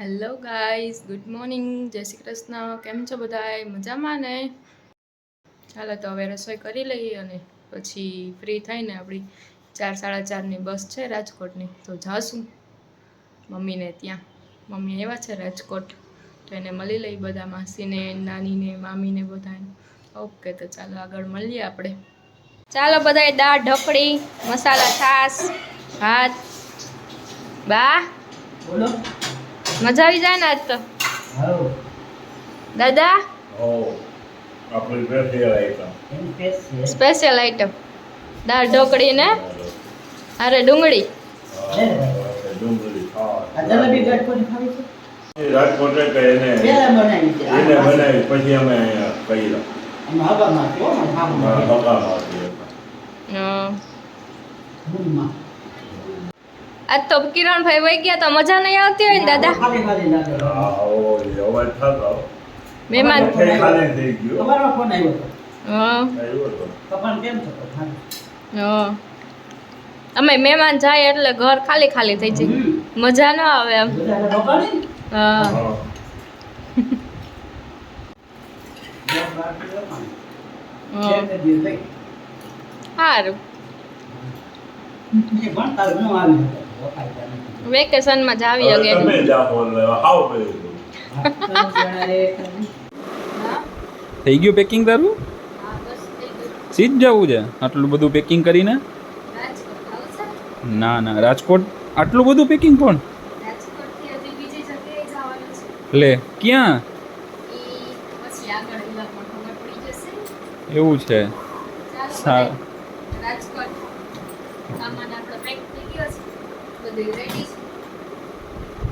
Hello guys good morning જય શ્રી કૃષ્ણ. કેમ છો બધા મજામાં ને? ચાલો તો હવે રસોઈ કરી લઈએ અને પછી ફ્રી થઈને આપણી ચાર સાડા ચારની બસ છે રાજકોટની. તો જાશું મમ્મીને ત્યાં. મમ્મી આવ્યા છે રાજકોટ. તો એને મળી લઈ બધા માસીને, નાનીને, મામીને બધાને. ઓકે, તો ચાલો આગળ મળીએ આપણે. ચાલો બધાય દાળ, ઢોકળી, મસાલા, છાશ, ભાત. બા? બોલો. મજા આવી જાય ને આજ તો? દાદા? સ્પેશિયલ આઈટમ દાળ ઢોકળી ને? અરે ડુંગળી. રાજકોટ કે એને પેલા બનાવી છે. એને બનાવી પછી અમે અહીંયા કર્યા અમે હવા નાખ્યો હો, આજ તો કિરણભાઈ વહી ગયા તો મજા નહીં આવતી હોય ને દાદા? મહેમાન. અમે મહેમાન જાય એટલે ઘર ખાલી ખાલી થઈ જાય. મજા ન આવે એમ. હા. સારું. ભણતા ન આવી વેકેશનમાં જ આવી અગે તમે જાઓ ફોન લેવા આવો થઈ ગયું પેકિંગ તારું? સીધ જવું છે. આટલું બધું પેકિંગ કરીને? ના ના રાજકોટ. આટલું બધું પેકિંગ પણ લે ક્યાં? એવું છે.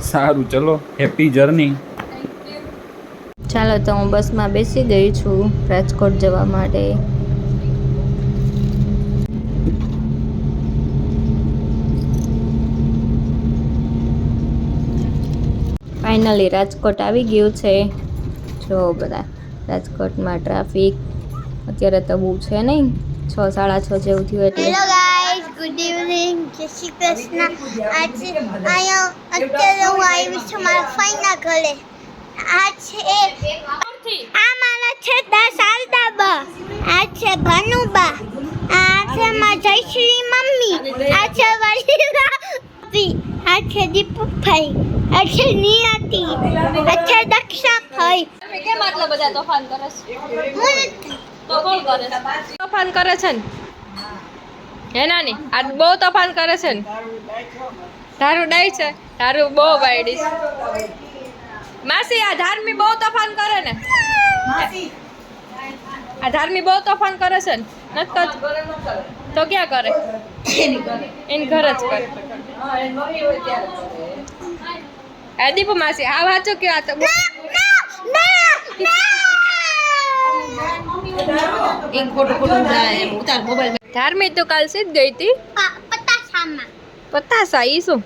સારું ચલો. હેપી જર્ની ચાલો તો હું બસમાં બેસી ગઈ છું રાજકોટ જવા માટે. ફાઇનલી રાજકોટ આવી ગયું છે. જો બધા રાજકોટમાં ટ્રાફિક અત્યારે તો બહુ છે નહીં. છ સાડા છ જેવું થયું એટલે. ગુડ ઇવનિંગ જય શ્રી કૃષ્ણ આજે અહીંયા અત્યારે હું આવી છું મારા ફઈના ઘરે આ છે આ મારા છે દા શારદા બા આ છે ભાનુબા આ છે મારા જયશ્રી મમ્મી આ છે વલીલા ભાભી આ છે દીપકભાઈ આ છે નિયતિ આ છે દક્ષા ભાઈ કેમ આટલા બધા તોફાન કરે છે તો કોણ કરે છે તોફાન કરે છે ને હે નાની આ બહુ તોફાન કરે છે ને. તારું ડાય છે? તારું બહુ બાયડી છે. માસી આ ધાર્મી બહુ તોફાન કરે ને. આ ધાર્મી બહુ તોફાન કરે છે ને. નથી તો ક્યાં કરે? એની ઘરે. જ કરે. આ દીપુ માસી આ વાંચો કે આ તો બહુ- મેં તો કાલ સીધ ગઈ હતી પતાસામાં પતાસા ઈ શું?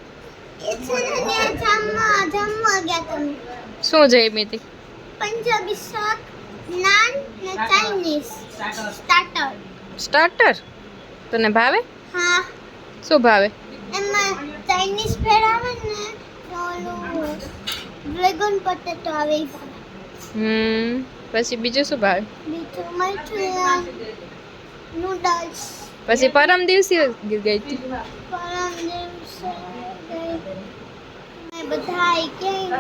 શું જમી હતી પંજાબી શાક નાન ને ચાઇનીઝ. સ્ટાર્ટર. સ્ટાર્ટર? તને ભાવે? હા. શું ભાવે? એમાં ચાઇનીઝ ફેર આવે ને ઓલું ડ્રેગન પોટેટો આવે હમ પછી બીજું શું ભાવે? બીજું મંચુરિયન નૂડલ્સ પછી પરમ દિવસે ગઈ હતી? પરમ દિવસે ગઈ. બધા ક્યાંય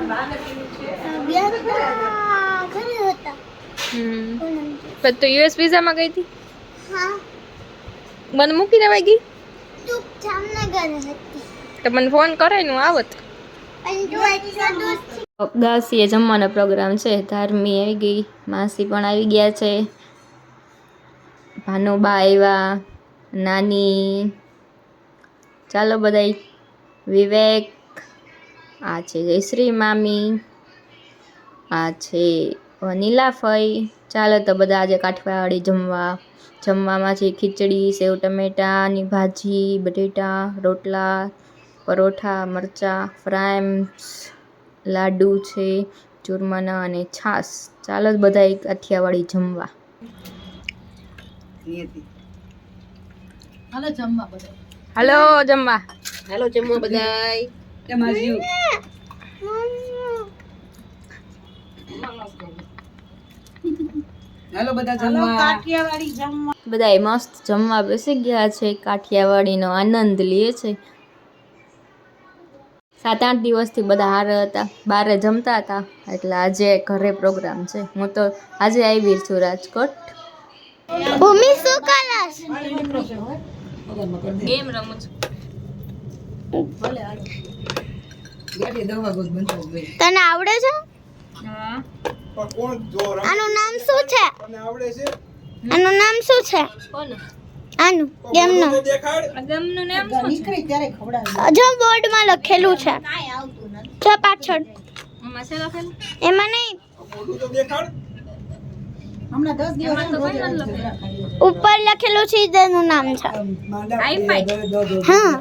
ગયા હતા ઘરે હતા. હમ. પણ તો યુએસ વિઝામાં ગઈ હતી? હા. મને મૂકીને વહી ગઈ? તું જામનગર હતી. તો મને ફોન કરે નું આવત. અગાસીએ જમવાનો પ્રોગ્રામ છે. ધાર્મી આવી ગઈ. માસી પણ આવી ગયા છે. ભાનુબા આવ્યા નાની. ચાલો બધાય, વિવેક. આ છે જયશ્રી મામી. આ છે નીલાફઈ ચાલો તો બધા આજે કાઠિયાવાડી જમવા. જમવામાં છે ખીચડી, સેવ ટમેટાની ભાજી, બટેટા, રોટલા, પરોઠા, મરચાં, ફ્રાઈમ્સ, લાડુ છે, ચૂરમાના અને છાશ. ચાલો બધા એક કાઠિયાવાડી જમવા. હાલો જમવા બધા હાલો જમવા. હાલો જમવા બધાય. જમવા. જીવ બધા મસ્ત જમવા બેસી ગયા છે. કાઠિયાવાડીનો આનંદ લે છે. સાત આઠ દિવસથી બધા હાર હતા. બારે જમતા હતા. એટલે આજે ઘરે પ્રોગ્રામ છે. હું તો આજે આવી છું રાજકોટ. ભૂમિ શું કરસ? ગેમ રમું છું. તને આવડે છે? આનું નામ શું છે? આનું નામ શું છે? આનું ગેમનું. ગામનું નામ શું જો બોર્ડમાં લખેલું છે. જો પાછળ. એમાં નહીં. હમણાં દિવસ. ઉપર લખેલું છે તેનું નામ છે. હા.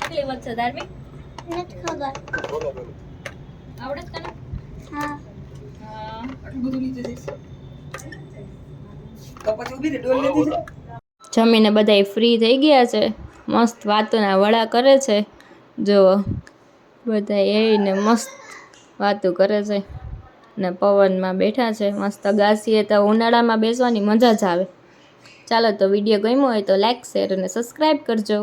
કેટલી વખત છે ધાર્મિક? નથી ખબર. આવડે જ તને? હા. હા. બધું નીચે જઈશ. તો પછી ઊભી ડોલ લેતી જા. જમીને બધાય ફ્રી થઈ ગયા છે. મસ્ત વાતોના વડા કરે છે. જો બધા એને મસ્ત વાતો કરે છે ને પવનમાં બેઠા છે, મસ્ત ગાસીએ તો ઉનાળામાં બેસવાની મજા જ આવે. ચાલો તો વીડિયો ગમ્યો હોય તો લાઈક શેર અને સબસ્ક્રાઈબ કરજો.